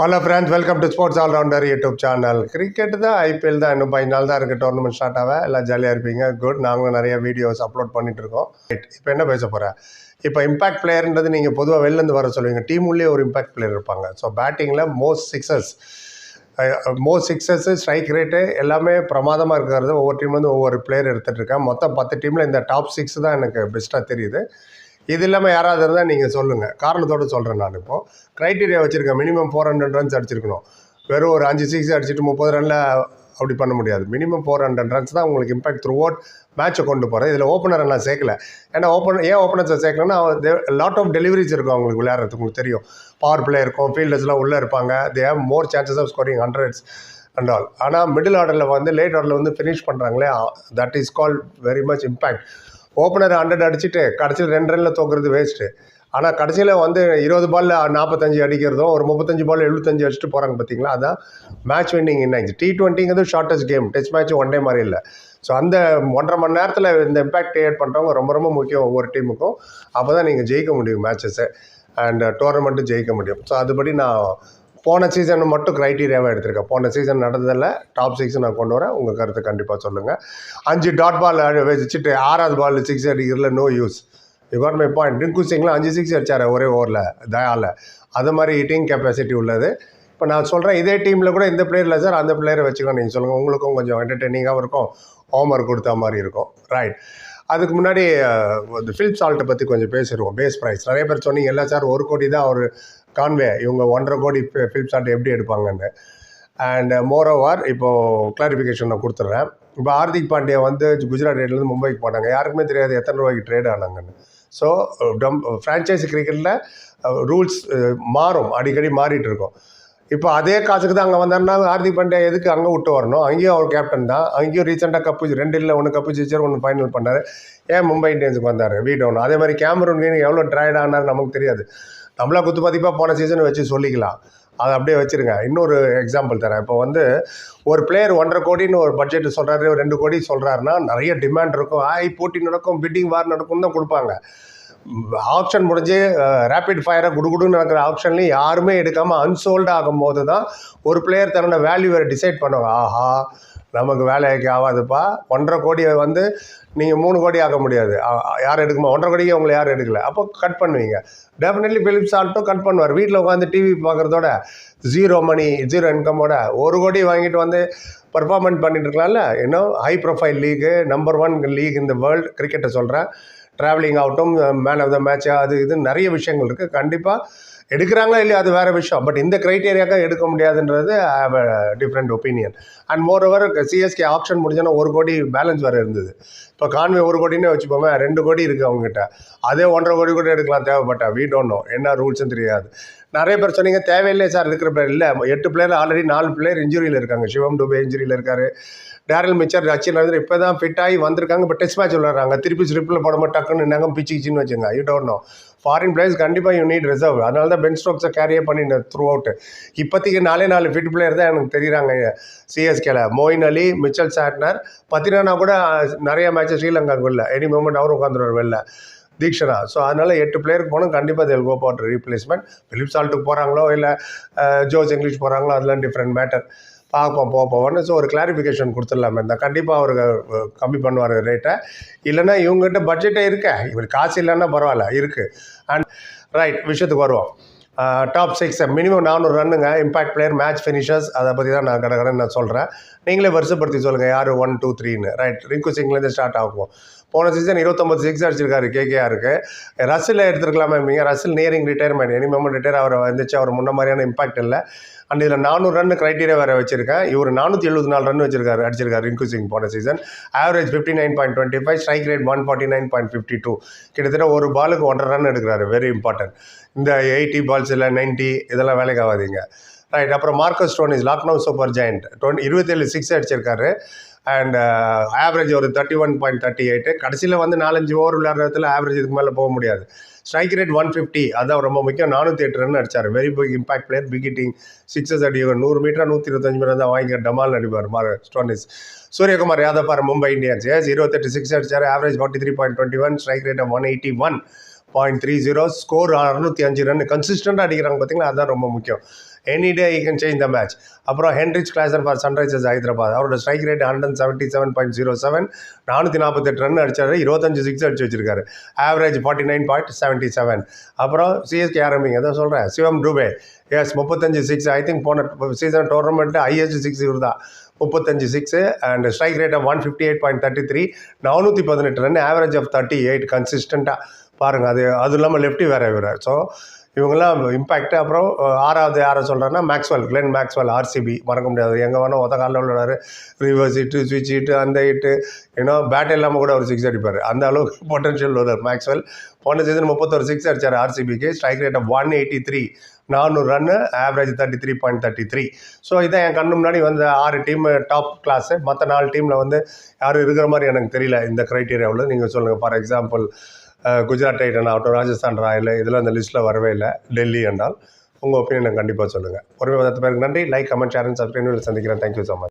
Hello friends welcome to sports all rounder YouTube channel cricket தான் IPL தான் இன்னும் பதினாலு நாள் தான் இருக்குது டோர்னமெண்ட் ஸ்டார்ட் ஆக. எல்லாம் ஜாலியாக இருப்பீங்க. குட் நாங்களும் நிறைய வீடியோஸ் அப்லோட் பண்ணிட்டு இருக்கோம். ரைட் இப்போ என்ன பேச போகிறேன் இப்போ இம்பாக்ட் பிளேயர்ன்றது நீங்கள் பொதுவாக வெளிலேருந்து வர சொல்லுவீங்க. டீம் உள்ளே ஒரு இம்பாக்ட் பிளேயர் இருப்பாங்க. ஸோ பேட்டிங்கில் most sixes most sixes strike rate எல்லாமே பிரமாதமாக இருக்கிறது. ஒவ்வொரு டீம் வந்து ஒவ்வொரு பிளேயர் எடுத்துகிட்டு இருக்கேன். மொத்தம் பத்து டீமில் இந்த டாப் சிக்ஸ் தான் எனக்கு பெஸ்ட்டாக தெரியுது. இது இல்லாமல் யாராவது இருந்தால் நீங்கள் சொல்லுங்கள் காரணத்தோடு சொல்கிறேன் நான் இப்போது க்ரைட்டீரியா வச்சுருக்கேன் மினிமம் ஃபோர் ஹண்ட்ரட் ரன்ஸ் அடிச்சிருக்கணும். வெறும் ஒரு அஞ்சு சிக்ஸ் அடிச்சுட்டு முப்பது ரனில் அப்படி பண்ண முடியாது. மினிமம் ஃபோர் ஹண்ட்ரட் ரன்ஸ் தான் உங்களுக்கு இம்பாக்ட் த்ரூ அவுட் மேட்சை கொண்டு போகிறேன் இதில் ஓப்பனரை நான் சேர்க்கல. ஏன்னா ஓப்பன் ஏன் ஓப்பனர்ஸை சேர்க்கலன்னா லாட் ஆஃப் டெலிவரிஸ் இருக்கும் அவங்களுக்கு விளையாடுறதுக்கு. உங்களுக்கு தெரியும். பவர் பிளே இருக்கும். ஃபீல்டர்ஸ்லாம் உள்ளே இருப்பாங்க. They have more chances of scoring hundreds and all ஆனால் மிடில் ஆர்டரில் வந்து லேட் ஆர்டரில் வந்து ஃபினிஷ் பண்ணுறாங்களே that is call very much impact opener hundred அடிச்சுட்டு கடைசியில் ரெண்டு ரனில் தோக்குறது வேஸ்ட்டு ஆனால் கடைசியில் வந்து இருபது பாலில் நாற்பத்தஞ்சு அடிக்கிறதும் ஒரு முப்பத்தஞ்சு பால் எழுபத்தஞ்சு அடிச்சுட்டு போகிறாங்க பார்த்தீங்களா அதான் match winning innings T டுவெண்ட்டிங்கிறது shortest game test match one day மாதிரி இல்லை. ஸோ அந்த ஒன்றரை மணி நேரத்தில் இந்த இம்பாக்ட் கிரியேட் பண்ணுறவங்க ரொம்ப ரொம்ப முக்கியம் ஒவ்வொரு டீமுக்கும் அப்போ தான் நீங்கள் ஜெயிக்க முடியும் மேட்சஸை அண்ட் டோர்னமெண்ட்டும் ஜெயிக்க முடியும். ஸோ அதுபடி நான் போன சீசன் மட்டும் க்ரைட்டீரியாவை எடுத்திருக்கேன். போன சீசன் நடந்ததில் டாப் சிக்ஸ் நான் கொண்டு வரேன். உங்கள் கருத்தை கண்டிப்பாக சொல்லுங்கள் அஞ்சு டாட் பால் வச்சுட்டு ஆறாவது ball six அடிக்கிறதுல no use you got my point Rinku சிங்லாம் அஞ்சு சிக்ஸ் அடித்தார் ஒரே ஓவரில் தயாவில் அது மாதிரி ஹிட்டிங் கெப்பாசிட்டி உள்ளது. இப்போ நான் சொல்கிறேன் இதே டீமில் கூட இந்த பிளேயர் இல்லை சார் அந்த பிளேயரை வச்சுக்கோ நீங்கள் சொல்லுங்கள் உங்களுக்கும் கொஞ்சம் என்டர்டெய்னிங்காகவும் இருக்கும். ஹோம்ஒர்க் கொடுத்த மாதிரி இருக்கும். ரைட் அதுக்கு முன்னாடி இந்த ஃபில்ப் சால்ட்டை பற்றி கொஞ்சம் பேசிடுவோம். பேஸ் ப்ரைஸ் நிறைய பேர் சொன்னீங்க இல்லை சார் ஒரு கோடி தான் அவர் கான்வே இவங்க ஒன்றரை கோடி ஃபில்ப் சால்ட் எப்படி எடுப்பாங்கன்னு. அண்ட் மோர் ஓவர் இப்போது கிளாரிஃபிகேஷன் நான் கொடுத்துட்றேன் இப்போ ஹார்திக் பாண்டியா வந்து குஜராத் ரேட்லேருந்து மும்பைக்கு போனாங்க. யாருக்குமே தெரியாது எத்தனை ரூபாய்க்கு ட்ரேட் ஆனாங்கன்னு. ஸோ டம் ஃப்ரான்ச்சைஸி கிரிக்கெட்டில் ரூல்ஸ் மாறும். அடிக்கடி மாறிட்டு இருக்கும். இப்போ அதே காசுக்கு தான் அங்கே வந்தாருன்னா ஹார்திக் பாண்டியா எதுக்கு அங்கே விட்டு வரணும்? அங்கேயும் அவர் கேப்டன் தான். அங்கேயும் ரீசெண்டாக கப்பு ரெண்டு இல்லை ஒன்று கப்பு ஜெயிச்சார் ஒன்று ஃபைனல் பண்ணார். ஏன் மும்பை இந்தியன்ஸுக்கு வந்தார்? வீடு ஒன்று அதே மாதிரி கேமரூன் எவ்வளோ ட்ரைட் ஆனார் நமக்கு தெரியாது. நம்மளா குத்து பதிப்பாக போன சீசன் வச்சு சொல்லிக்கலாம். அதை அப்படியே வச்சுருங்க. இன்னொரு எக்ஸாம்பிள் தரேன். இப்போ வந்து ஒரு பிளேயர் ஒன்றரை கோடின்னு ஒரு பட்ஜெட் சொல்கிறாரு ரெண்டு கோடி சொல்கிறாருன்னா நிறைய டிமாண்ட் இருக்கும். ஆய் போட்டி நடக்கும் பிட்டிங் வார் நடக்கும் தான் கொடுப்பாங்க. ஆப்ஷன் முடிஞ்சு ரேப்பிட் ஃபயராக குடுகுடுன்னு நடக்கிற ஆப்ஷன்லையும் யாருமே எடுக்காமல் அன்சோல்டு ஆகும்போது தான் ஒரு பிளேயர் தன்னோட வேல்யூவை டிசைட் பண்ணுவாங்க. ஆஹா நமக்கு வேலைக்கு ஆகாதுப்பா. ஒன்றரை கோடியை வந்து நீங்கள் மூணு கோடி ஆக்க முடியாது. யார் எடுக்குமா? ஒன்றரை கோடிக்கு உங்களை யாரும் எடுக்கல. அப்போ கட் பண்ணுவீங்க. டெஃபினெட்லி பிலிப்ஸ் ஆல்ட்டும் கட் பண்ணுவார். வீட்டில் உட்காந்து டிவி பார்க்குறதோட ஜீரோ மணி ஜீரோ இன்கமோட ஒரு கோடி வாங்கிட்டு வந்து பர்ஃபார்மன்ஸ் பண்ணிட்டு இருக்கலாம்ல? இன்னும் high profile league number one league இந்த வேர்ல்டு கிரிக்கெட்டை சொல்கிறேன் ட்ராவலிங் ஆகட்டும் மேன் ஆஃப் த மேட்ச் அது இது நிறைய விஷயங்கள் இருக்குது கண்டிப்பாக எடுக்கிறாங்களா இல்லையா அது வேறு விஷயம். பட் இந்த க்ரைட்டேரியாக்காக எடுக்க முடியாதுன்றது I have different opinion and moreover CSK option முடிஞ்சோன்னா ஒரு கோடி பேலன்ஸ் வேறு இருந்தது. இப்போ கான்வே ஒரு கோடின்னு வச்சுப்போமே ரெண்டு கோடி இருக்குது அவங்ககிட்ட. அதே ஒன்றரை கோடி கூட எடுக்கலாம் தேவைப்பட்டா வீ டோன்ட் நோ என்ன ரூல்ஸும் தெரியாது. நிறைய பேர் சொன்னீங்க தேவையில்லை சார் இருக்கிற பேர் இல்லை. எட்டு பிளேயர் ஆல்ரெடி நாலு பிளேயர் இன்ஜுரியில் இருக்காங்க. சிவம் டுபே இன்ஜுரியில் இருக்கார். டேரல் மிச்சர் ரச்சின் ரவீந்திரன் இப்போ தான் ஃபிட் ஆகி வந்திருக்காங்க. இப்போ டெஸ்ட் மேட்ச் விளையாடுறாங்க. திருப்பி ஸ்லிப்பில் போடும்போது டக்குன்னு நாங்கள் பிச்சு கிச்சின்னு வச்சுங்க you don't know foreign players கண்டிப்பாக யூ நீட் ரிசர்வ் அதனால தான் பென் ஸ்டோக்ஸை கேரியே பண்ணிட்டு த்ரூ அவுட் இப்போதைக்கு நாலே நாலு ஃபிட் பிளேயர் தான் எனக்கு தெரியுறாங்க சிஎஸ்கேல மோயின் அலி மிச்சல் சாட்னர். பத்திரானா கூட நிறைய மேட்சஸ் ஸ்ரீலங்காவுக்கு இல்லை எனி மூமெண்ட் அவரும் உட்காந்துருவார் வெளில. தீக்ஷனா. ஸோ அதனால் எட்டு பிளேயருக்கு போனால் கண்டிப்பாக தேல் கோ ரீப்ளேஸ்மெண்ட் பிலிப் சால்ட்டுக்கு போகிறாங்களோ இல்லை ஜோஸ் இங்கிலீஷ் போகிறாங்களோ அதெல்லாம் டிஃப்ரெண்ட் மேட்டர் பார்ப்போம் போப்போம்னு ஸோ ஒரு கிளாரிஃபிகேஷன் கொடுத்துடலாமே. இந்த கண்டிப்பாக அவர் கம்மி பண்ணுவார் ரேட்டை இல்லைன்னா இவங்ககிட்ட பட்ஜெட்டே இருக்க. இவர் காசு இல்லைன்னா பரவாயில்ல இருக்குது அண்ட் ரைட் விஷயத்துக்கு வருவோம். டாப் சிக்ஸ் மினிமம் நானூறு ரன்னுங்க. இம்பாக்ட் பிளேயர் மேட்ச் ஃபினிஷர்ஸ் அதை பற்றி தான் நான் கடகடன்னு நான் சொல்கிறேன் நீங்களே வருஷப்படுத்தி சொல்லுங்கள் யார் ஒன் டூ த்ரீன்னு ரைட் ரிங்கு சிங்லேருந்து ஸ்டார்ட் ஆகும் போன சீசன் இருபத்தொம்பது சிக்ஸ் அடிச்சிருக்காரு கேகேஆருக்கு. ரசில் எடுத்துருக்கலாமே மீங்க Russell nearing retirement any moment retire அவரை வந்துச்சு. அவர் முன்ன மாதிரியான இம்பாக்ட் இல்லை. அண்ட் இதில் நானூறு ரன் க்ரைட்டீரியா வேறு வச்சிருக்கேன். இவர் நானூற்றி எழுபத்தி நாலு ரன் வச்சிருக்காரு அடிச்சிருக்காரு ரிங்கு சிங் போன season average fifty nine point twenty five strike rate one forty nine point fifty two கிட்டத்தட்ட ஒரு பாலுக்கு ஒன்றரை ரன் எடுக்கிறாரு. வெரி இம்பார்ட்டன்ட் இந்த எயிட்டி பால்ஸ் இல்லை நைன்ட்டி இதெல்லாம் வேலைக்கு ஆகாதீங்க. ரைட் அப்புறம் Marcus is Lucknow super giant twenty இருபத்தேழு சிக்ஸ் அடிச்சிருக்காரு. அண்ட் ஆவரேஜ் uh, ஒரு thirty one point thirty eight கடைசியில் வந்து நாலஞ்சு ஓவர் விளையாடுறதுல ஆவரேஜ் இதுக்கு மேலே போக முடியாது. ஸ்ட்ரைக் ரேட் ஒன் ஃபிஃப்டி அதான் ரொம்ப முக்கியம். நானூற்றி எட்டு ரன் அடித்தார் very big impact player big hitting sixes அடிக்கும் நூறு மீட்டர் நூற்றி இருபத்தஞ்சு மீட்டர் தான் வாங்கி டமால் அடிப்பார். மார் Stoinis Suryakumar Yadav for Mumbai Indians. Ace இருபத்தெட்டு சிக்ஸ் அடிச்சார். Average forty three point twenty one strike rate one eighty one point three zero score அறுநூற்றி அஞ்சு ரன் கன்சிஸ்டண்டாக அடிக்கிறாங்க பார்த்தீங்கன்னா அதுதான் ரொம்ப முக்கியம். Any day he can change the match அப்புறம் Heinrich Klaasen for Sunrisers Hyderabad அவரோட strike rate hundred seventy seven point zero seven நானூற்றி நாற்பத்தெட்டு ரன் அடிச்சாரு. இருபத்தஞ்சு சிக்ஸ் அடிச்சு வச்சிருக்காரு. Average forty nine point seventy seven அப்புறம் சிஎஸ்கே ஆரம்பிங்க. அதான் சொல்கிறேன் சிவம் டூபே எஸ் முப்பத்தஞ்சு சிக்ஸ் ஐ திங்க் போன சீசன் டோர்னமெண்ட்டு ஐஎஸ்டி சிக்ஸ் இவர் தான் முப்பத்தஞ்சு six and strike rate of one fifty eight point thirty three நானூற்றி பதினெட்டு run average of thirty eight கன்சிஸ்டண்ட்டாக பாருங்கள் அது அதுவும் இல்லாமல் லெஃப்டி வேறு இவர். ஸோ இவங்கெல்லாம் இம்பேக்ட் அப்புறம் ஆறாவது யாரை சொல்கிறேன்னா மேக்ஸ்வெல் கிளென் மேக்ஸ்வெல் ஆர்சிபி மறக்க முடியாது. எங்கே வேணால் ஒத்த காலில் விளையாடுறாரு ரிவர்ஸ் ஹிட்டு ஸ்விட்ச் ஹிட்டு அந்த ஹிட்டு ஏன்னா பேட் இல்லாமல் கூட அவர் சிக்ஸ் அடிப்பார். அந்த அளவுக்கு பொட்டன்ஷியல் வருவார் மேக்ஸ்வெல் போன சீசன் முப்பத்தொரு சிக்ஸ் அடிச்சார் ஆர்சிபிக்கு strike rate of one eighty three நானூறு run average thirty three point thirty three so இதான் என் கண்ணு முன்னாடி வந்து ஆறு டீம் டாப் கிளாஸு மற்ற நாலு டீமில் வந்து யாரும் இருக்கிற மாதிரி எனக்கு தெரியல இந்த க்ரைட்டீரியாவில் நீங்கள் சொல்லுங்கள் ஃபார் எக்ஸாம்பிள் குஜராத் டைட்டன் ஆகட்டும் ராஜஸ்தான் ராயல் இதெல்லாம் அந்த லிஸ்ட்டில் வரவே இல்லை. டெல்லி என்றால் உங்கள் ஒப்பீனியன் கண்டிப்பாக சொல்லுங்கள் ஒரு பத்து பேருக்கு நன்றி. Like comment share and subscribe சந்திக்கிறேன். Thank you so much